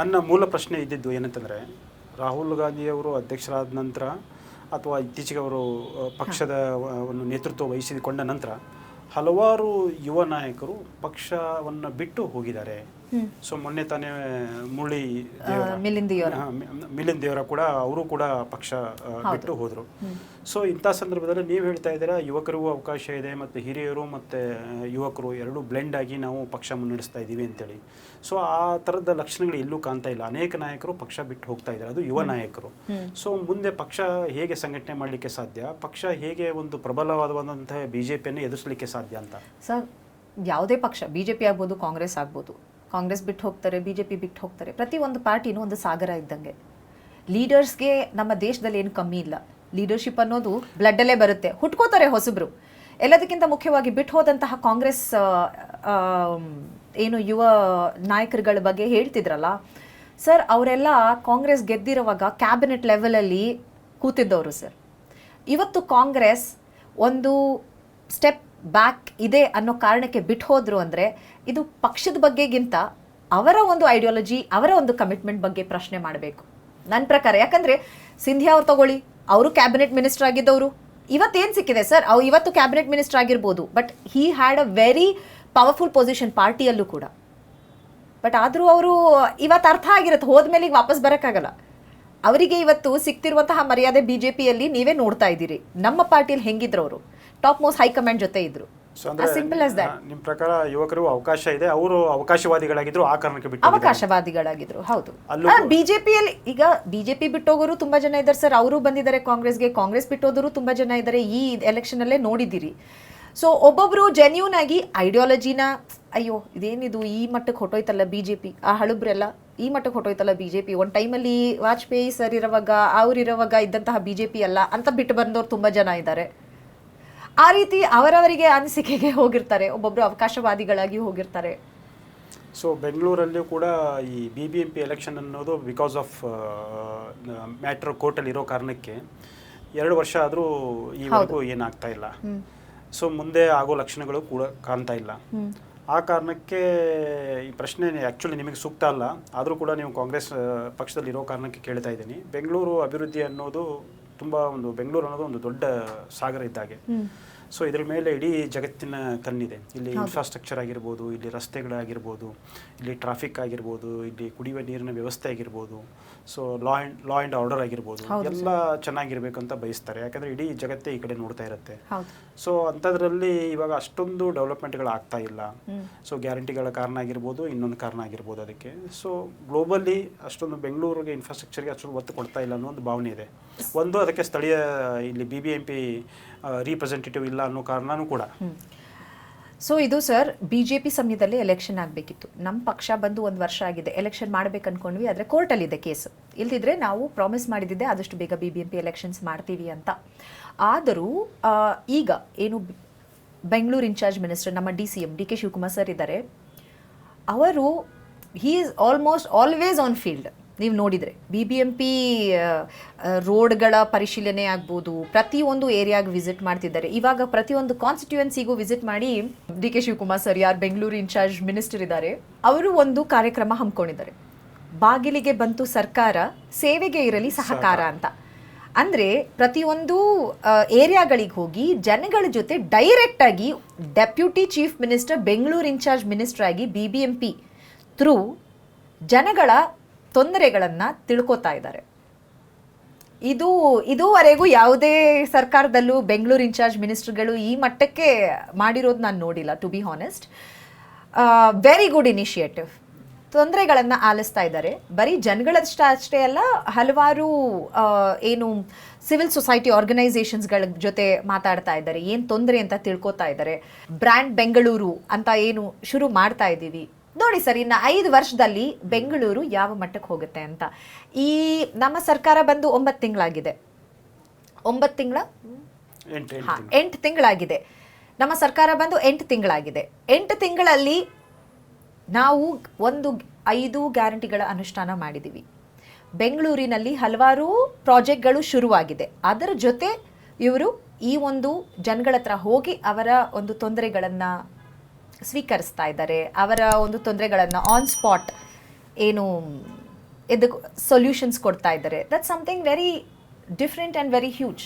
ನನ್ನ ಮೂಲ ಪ್ರಶ್ನೆ ಇದ್ದಿದ್ದು ಏನಂತಂದರೆ, ರಾಹುಲ್ ಗಾಂಧಿಯವರು ಅಧ್ಯಕ್ಷರಾದ ನಂತರ ಅಥವಾ ಇತ್ತೀಚೆಗೆ ಅವರು ಪಕ್ಷದ ಒಂದು ನೇತೃತ್ವ ವಹಿಸಿಕೊಂಡ ನಂತರ ಹಲವಾರು ಯುವ ನಾಯಕರು ಪಕ್ಷವನ್ನು ಬಿಟ್ಟು ಹೋಗಿದ್ದಾರೆ. ಸೊ ಮೊನ್ನೆ ತಾನೇ ಮುರಳಿ ಮಿಲಿನ್ ದೇವರ. ಮಿಲಿಂದ್ ಕೂಡ ಅವರು ಕೂಡ ಪಕ್ಷ ಬಿಟ್ಟು ಹೋದರು. ಸೊ ಇಂಥ ಸಂದರ್ಭದಲ್ಲಿ ನೀವು ಹೇಳ್ತಾ ಇದ್ದೀರಾ ಯುವಕರಿಗೂ ಅವಕಾಶ ಇದೆ ಮತ್ತು ಹಿರಿಯರು ಮತ್ತು ಯುವಕರು ಎರಡೂ ಬ್ಲೆಂಡ್ ಆಗಿ ನಾವು ಪಕ್ಷ ಮುನ್ನಡೆಸ್ತಾ ಇದ್ದೀವಿ ಅಂತೇಳಿ. ಸೊ ಆ ಥರದ ಲಕ್ಷಣಗಳು ಎಲ್ಲೂ ಕಾಣ್ತಾ ಇಲ್ಲ. ಅನೇಕ ನಾಯಕರು ಪಕ್ಷ ಬಿಟ್ಟು ಹೋಗ್ತಾ ಇದ್ದಾರೆ. ಅದು ಯುವ ನಾಯಕರು. ಸೊ ಮುಂದೆ ಪಕ್ಷ ಹೇಗೆ ಸಂಘಟನೆ ಮಾಡಲಿಕ್ಕೆ ಸಾಧ್ಯ? ಪಕ್ಷ ಹೇಗೆ ಒಂದು ಪ್ರಬಲವಾದಂತಹ ಬಿ ಜೆ ಪಿಯನ್ನು ಎದುರಿಸಲಿಕ್ಕೆ ಸಾಧ್ಯ ಅಂತ? ಸರ್ ಯಾವುದೇ ಪಕ್ಷ ಬಿ ಜೆ ಪಿ ಆಗ್ಬೋದು ಕಾಂಗ್ರೆಸ್ ಆಗ್ಬೋದು ಕಾಂಗ್ರೆಸ್ ಬಿಟ್ಟು ಹೋಗ್ತಾರೆ ಬಿ ಜೆ ಪಿ ಬಿಟ್ಟು ಹೋಗ್ತಾರೆ, ಪ್ರತಿ ಒಂದು ಪಾರ್ಟಿನೂ ಒಂದು ಸಾಗರ ಇದ್ದಂಗೆ. ಲೀಡರ್ಸ್ಗೆ ನಮ್ಮ ದೇಶದಲ್ಲಿ ಏನು ಕಮ್ಮಿ ಇಲ್ಲ. ಲೀಡರ್ಶಿಪ್ ಅನ್ನೋದು ಬ್ಲಡ್ಡಲ್ಲೇ ಬರುತ್ತೆ. ಹುಟ್ಕೋತಾರೆ ಹೊಸಬ್ರು. ಎಲ್ಲದಕ್ಕಿಂತ ಮುಖ್ಯವಾಗಿ ಬಿಟ್ಟು ಹೋದಂತಹ ಕಾಂಗ್ರೆಸ್ ಏನು ಯುವ ನಾಯಕರುಗಳ ಬಗ್ಗೆ ಹೇಳ್ತಿದ್ರಲ್ಲ, ಸರ್ ಅವರೆಲ್ಲ ಕಾಂಗ್ರೆಸ್ ಗೆದ್ದಿರುವಾಗ ಕ್ಯಾಬಿನೆಟ್ ಲೆವೆಲಲ್ಲಿ ಕೂತಿದ್ದವರು ಸರ್. ಇವತ್ತು ಕಾಂಗ್ರೆಸ್ ಒಂದು ಸ್ಟೆಪ್ ಬ್ಯಾಕ್ ಇದೆ ಅನ್ನೋ ಕಾರಣಕ್ಕೆ ಬಿಟ್ಟು ಹೋದ್ರು ಅಂದರೆ ಇದು ಪಕ್ಷದ ಬಗ್ಗೆಗಿಂತ ಅವರ ಒಂದು ಐಡಿಯಾಲಜಿ ಅವರ ಒಂದು ಕಮಿಟ್ಮೆಂಟ್ ಬಗ್ಗೆ ಪ್ರಶ್ನೆ ಮಾಡಬೇಕು. ನನ್ನ ಪ್ರಕಾರ, ಯಾಕಂದ್ರೆ ಸಿಂಧ್ಯಾ ಅವ್ರು ತಗೊಳ್ಳಿ, ಅವರು ಕ್ಯಾಬಿನೆಟ್ ಮಿನಿಸ್ಟರ್ ಆಗಿದ್ದವರು. ಇವತ್ತೇನು ಸಿಕ್ಕಿದೆ ಸರ್ ಅವು ಇವತ್ತು ಕ್ಯಾಬಿನೆಟ್ ಮಿನಿಸ್ಟರ್ ಆಗಿರ್ಬೋದು but he had a very powerful position ಪಾರ್ಟಿಯಲ್ಲೂ ಕೂಡ. ಬಟ್ ಆದರೂ ಅವರು, ಇವತ್ತು ಅರ್ಥ ಆಗಿರುತ್ತೆ, ಹೋದ್ಮೇಲೆ ಈಗ ವಾಪಸ್ ಬರೋಕ್ಕಾಗಲ್ಲ. ಅವರಿಗೆ ಇವತ್ತು ಸಿಕ್ತಿರುವಂತಹ ಮರ್ಯಾದೆ ಬಿ ಜೆ ಪಿಯಲ್ಲಿ ನೀವೇ ನೋಡ್ತಾ ಇದ್ದೀರಿ. ನಮ್ಮ ಪಾರ್ಟಿಯಲ್ಲಿ ಹೆಂಗಿದ್ರು ಅವರು? ಟಾಪ್ ಮೋಸ್ಟ್ ಹೈಕಮಾಂಡ್ ಜೊತೆ ಇದ್ರು. ಸಿಂಪಲ್ ಆಸ್ ದಟ್ ನಿಮ್ಮ ಪ್ರಕಾರ ಯುವಕರು ಅವಕಾಶ ಇದೆ? ಅವರು ಅವಕಾಶವಾದಿಗಳಾಗಿದ್ರು ಆ ಕಾರಣಕ್ಕೆ ಬಿಟ್ಟು. ಅವಕಾಶವಾದಿಗಳಾಗಿದ್ರು ಹೌದು. ಬಿಜೆಪಿಯಲ್ಲಿ ಈಗ ಬಿಜೆಪಿ ಬಿಟ್ಟೋಗೋರು ತುಂಬಾ ಜನ ಇದ್ದಾರೆ ಸರ್. ಅವರು ಬಂದಿದ್ದಾರೆ ಕಾಂಗ್ರೆಸ್ಗೆ ಕಾಂಗ್ರೆಸ್ ಬಿಟ್ಟೋದ್ರು ತುಂಬಾ ಜನ ಇದ್ದಾರೆ ಈ ಎಲೆಕ್ಷನ್ ಅಲ್ಲೇ ನೋಡಿದ್ದೀರಿ. ಸೊ ಒಬ್ಬೊಬ್ರು ಜೆನ್ಯೂನ್ ಆಗಿ ಐಡಿಯಾಲಜಿನ ಅಯ್ಯೋ ಇದೇನಿದು? ಈ ಮಟ್ಟಕ್ಕೆ ಹೊಟ್ಟೋಯ್ತಲ್ಲ ಬಿಜೆಪಿ ಆ ಹಳುಬ್ರೆಲ್ಲ ಈ ಮಟ್ಟಕ್ಕೆ ಹೊಟ್ಟೋಯ್ತಲ್ಲ ಬಿಜೆಪಿ ಒಂದು ಟೈಮಲ್ಲಿ ವಾಜಪೇಯಿ ಸರ್ ಇರುವಾಗ ಅವ್ರಿರುವಾಗ ಇದ್ದಂತಹ ಬಿಜೆಪಿ ಅಲ್ಲ ಅಂತ ಬಿಟ್ಟು ಬಂದವ್ರು ತುಂಬಾ ಜನ ಇದ್ದಾರೆ. ಆ ರೀತಿ ಅವರವರಿಗೆ ಅನಿಸಿಕೆಗೆ ಹೋಗಿರ್ತಾರೆ ಒಬ್ಬೊಬ್ರು ಅವಕಾಶವಾದಿಗಳಾಗಿ ಹೋಗಿರ್ತಾರೆ. ಸೊ ಬೆಂಗಳೂರಲ್ಲಿ ಕೂಡ ಈ B B M P election ಅನ್ನೋದು ಬಿಕಾಸ್ ಆಫ್ ಮ್ಯಾಟ್ರ್ ಕೋರ್ಟಲ್ಲಿ ಇರೋ ಕಾರಣಕ್ಕೆ ಎರಡು ವರ್ಷ ಆದರೂ ಈವರೆಗೂ ಏನಾಗ್ತಾ ಇಲ್ಲ. ಸೊ ಮುಂದೆ ಆಗೋ ಲಕ್ಷಣಗಳು ಕೂಡ ಕಾಣ್ತಾ ಇಲ್ಲ. ಆ ಕಾರಣಕ್ಕೆ ಈ ಪ್ರಶ್ನೆ ಆ್ಯಕ್ಚುಲಿ ನಿಮಗೆ ಸೂಕ್ತ ಅಲ್ಲ. ಆದರೂ ಕೂಡ ನೀವು ಕಾಂಗ್ರೆಸ್ ಪಕ್ಷದಲ್ಲಿ ಇರೋ ಕಾರಣಕ್ಕೆ ಕೇಳ್ತಾ ಇದ್ದೀನಿ. ಬೆಂಗಳೂರು ಅಭಿವೃದ್ಧಿ ಅನ್ನೋದು ತುಂಬ ಒಂದು ಬೆಂಗಳೂರು ಅನ್ನೋದು ಒಂದು ದೊಡ್ಡ ಸಾಗರ ಇದ್ದಾಗೆ. ಸೊ ಇದ್ರ ಮೇಲೆ ಇಡೀ ಜಗತ್ತಿನ ಕಣ್ಣಿದೆ ಇಲ್ಲಿ ಇನ್ಫ್ರಾಸ್ಟ್ರಕ್ಚರ್ ಆಗಿರ್ಬೋದು ಇಲ್ಲಿ ರಸ್ತೆಗಳಾಗಿರ್ಬೋದು ಇಲ್ಲಿ ಟ್ರಾಫಿಕ್ ಆಗಿರ್ಬೋದು ಇಲ್ಲಿ ಕುಡಿಯುವ ನೀರಿನ ವ್ಯವಸ್ಥೆ ಆಗಿರ್ಬೋದು so law and law and order ಆಗಿರ್ಬೋದು ಎಲ್ಲ ಚೆನ್ನಾಗಿರ್ಬೇಕು ಅಂತ ಬಯಸ್ತಾರೆ. ಯಾಕಂದರೆ ಇಡೀ ಜಗತ್ತೇ ಈ ಕಡೆ ನೋಡ್ತಾ ಇರುತ್ತೆ. ಸೊ ಅಂಥದ್ರಲ್ಲಿ ಇವಾಗ ಅಷ್ಟೊಂದು ಡೆವಲಪ್ಮೆಂಟ್ಗಳು ಆಗ್ತಾ ಇಲ್ಲ. ಸೊ ಗ್ಯಾರಂಟಿಗಳ ಕಾರಣ ಆಗಿರ್ಬೋದು ಇನ್ನೊಂದು ಕಾರಣ ಆಗಿರ್ಬೋದು ಅದಕ್ಕೆ. ಸೊ ಗ್ಲೋಬಲಿ ಅಷ್ಟೊಂದು ಬೆಂಗಳೂರಿಗೆ ಇನ್ಫ್ರಾಸ್ಟ್ರಕ್ಚರ್ಗೆ ಅಷ್ಟೊಂದು ಒತ್ತು ಕೊಡ್ತಾ ಇಲ್ಲ ಅನ್ನೋ ಒಂದು ಭಾವನೆ ಇದೆ. ಒಂದು ಅದಕ್ಕೆ ಸ್ಥಳೀಯ ಇಲ್ಲಿ B B M P representative ಇಲ್ಲ ಅನ್ನೋ ಕಾರಣನೂ ಕೂಡ. ಸೊ ಇದು ಸರ್ ಬಿ ಜೆ ಪಿ ಸಮಯದಲ್ಲಿ ಎಲೆಕ್ಷನ್ ಆಗಬೇಕಿತ್ತು. ನಮ್ಮ ಪಕ್ಷ ಬಂದು ಒಂದು ವರ್ಷ ಆಗಿದೆ. ಎಲೆಕ್ಷನ್ ಮಾಡ್ಬೇಕು ಅನ್ಕೊಂಡ್ವಿ, ಆದರೆ ಕೋರ್ಟಲ್ಲಿದೆ ಕೇಸ್ ಇಲ್ದಿದ್ರೆ ನಾವು ಪ್ರಾಮಿಸ್ ಮಾಡಿದ್ದೆ ಆದಷ್ಟು ಬೇಗ B B M P elections ಮಾಡ್ತೀವಿ ಅಂತ. ಆದರೂ ಈಗ ಏನು ಬೆಂಗಳೂರು ಇನ್ಚಾರ್ಜ್ ಮಿನಿಸ್ಟರ್ ನಮ್ಮ D C M D K Shivakumar sir ಇದ್ದಾರೆ. ಅವರು he is almost always on field ನೀವು ನೋಡಿದರೆ ಬಿ ಬಿ ಎಂ ಪಿ ರೋಡ್ಗಳ ಪರಿಶೀಲನೆ ಆಗ್ಬೋದು ಪ್ರತಿಯೊಂದು ಏರಿಯಾಗೆ ವಿಸಿಟ್ ಮಾಡ್ತಿದ್ದಾರೆ. ಇವಾಗ ಪ್ರತಿಯೊಂದು ಕಾನ್ಸ್ಟಿಟ್ಯೂಯೆನ್ಸಿಗೂ ವಿಸಿಟ್ ಮಾಡಿ ಡಿ ಕೆ ಶಿವಕುಮಾರ್ ಸರ್ ಯಾರು ಬೆಂಗಳೂರು ಇನ್ಚಾರ್ಜ್ ಮಿನಿಸ್ಟರ್ ಇದ್ದಾರೆ ಅವರು ಒಂದು ಕಾರ್ಯಕ್ರಮ ಹಮ್ಮಿಕೊಂಡಿದ್ದಾರೆ. ಬಾಗಿಲಿಗೆ ಬಂತು ಸರ್ಕಾರ ಸೇವೆಗೆ ಇರಲಿ ಸಹಕಾರ ಅಂತ. ಅಂದರೆ ಪ್ರತಿಯೊಂದು ಏರಿಯಾಗಳಿಗೆ ಹೋಗಿ ಜನಗಳ ಜೊತೆ ಡೈರೆಕ್ಟಾಗಿ deputy chief minister Bengaluru in-charge minister ಆಗಿ B B M P through ಜನಗಳ ತೊಂದರೆಗಳನ್ನು ತಿಳ್ಕೊತಾ ಇದ್ದಾರೆ. ಇದು, ಇದುವರೆಗೂ ಯಾವುದೇ ಸರ್ಕಾರದಲ್ಲೂ ಬೆಂಗಳೂರು ಇನ್ಚಾರ್ಜ್ ಮಿನಿಸ್ಟರ್ಗಳು ಈ ಮಟ್ಟಕ್ಕೆ ಮಾಡಿರೋದು ನಾನು ನೋಡಿಲ್ಲ to be honest very good initiative ತೊಂದರೆಗಳನ್ನು ಆಲಿಸ್ತಾ ಇದ್ದಾರೆ. ಬರೀ ಜನಗಳಷ್ಟ ಅಷ್ಟೇ ಅಲ್ಲ, ಹಲವಾರು ಏನು ಸಿವಿಲ್ ಸೊಸೈಟಿ ಆರ್ಗನೈಸೇಷನ್ಸ್ಗಳ ಜೊತೆ ಮಾತಾಡ್ತಾ ಇದ್ದಾರೆ. ಏನು ತೊಂದರೆ ಅಂತ ತಿಳ್ಕೊತಾ ಇದ್ದಾರೆ. ಬ್ರ್ಯಾಂಡ್ ಬೆಂಗಳೂರು ಅಂತ ಏನು ಶುರು ಮಾಡ್ತಾ ಇದ್ದೀವಿ. ನೋಡಿ ಸರ್ ಇನ್ನು ಐದು ವರ್ಷದಲ್ಲಿ ಬೆಂಗಳೂರು ಯಾವ ಮಟ್ಟಕ್ಕೆ ಹೋಗುತ್ತೆ ಅಂತ. ಈ ನಮ್ಮ ಸರ್ಕಾರ ಬಂದು ಒಂಬತ್ತು ತಿಂಗಳಾಗಿದೆ. ಒಂಬತ್ತು ತಿಂಗಳ? ಹಾಂ ಎಂಟು ತಿಂಗಳಾಗಿದೆ. ನಮ್ಮ ಸರ್ಕಾರ ಬಂದು ಎಂಟು ತಿಂಗಳಾಗಿದೆ. ಎಂಟು ತಿಂಗಳಲ್ಲಿ ನಾವು ಒಂದು ಐದು ಗ್ಯಾರಂಟಿಗಳ ಅನುಷ್ಠಾನ ಮಾಡಿದ್ದೀವಿ ಬೆಂಗಳೂರಿನಲ್ಲಿ ಹಲವಾರು ಪ್ರಾಜೆಕ್ಟ್ಗಳು ಶುರುವಾಗಿದೆ. ಅದರ ಜೊತೆ ಇವರು ಈ ಒಂದು ಜನಗಳ ಹತ್ರ ಹೋಗಿ ಅವರ ಒಂದು ತೊಂದರೆಗಳನ್ನು ಸ್ವೀಕರಿಸ್ತಾ ಇದ್ದಾರೆ. ಅವರ ಒಂದು ತೊಂದರೆಗಳನ್ನು ಆನ್ ಸ್ಪಾಟ್ ಏನು ಇದಕ್ಕೆ ಸೊಲ್ಯೂಷನ್ಸ್ ಕೊಡ್ತಾ ಇದ್ದಾರೆ. That something very different and very huge